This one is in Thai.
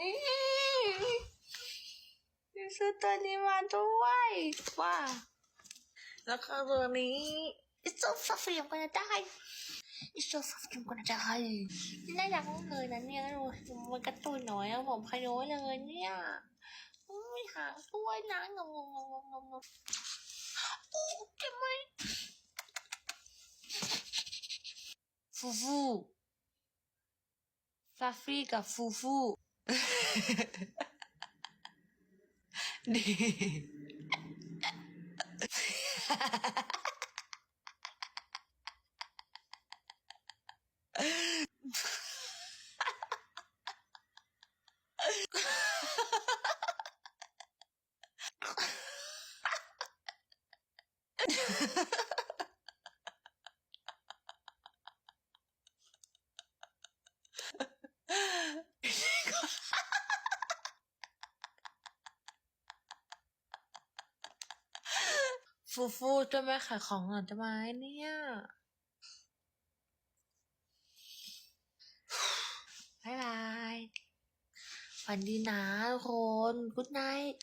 นี่ซื้อตัวนี้มาด้วยว้าแล้วก็ตัวนี้อีสองสับเสียงกันได้อีสองสับเสียงกันได้น่ารักเลยนะเนี่ยมันกระตุ้นหน่อยผมขยอยเลยเนี่ยไม่หางด้วยนะงงงงงงงโอ้ทำไมฟูฟูซาฟรีกับฟูฟู đi. ฟูฟูจะไม่ขายของหน่อยได้ไหมเนี่ยบายบายฝันดีนะทุกคน good night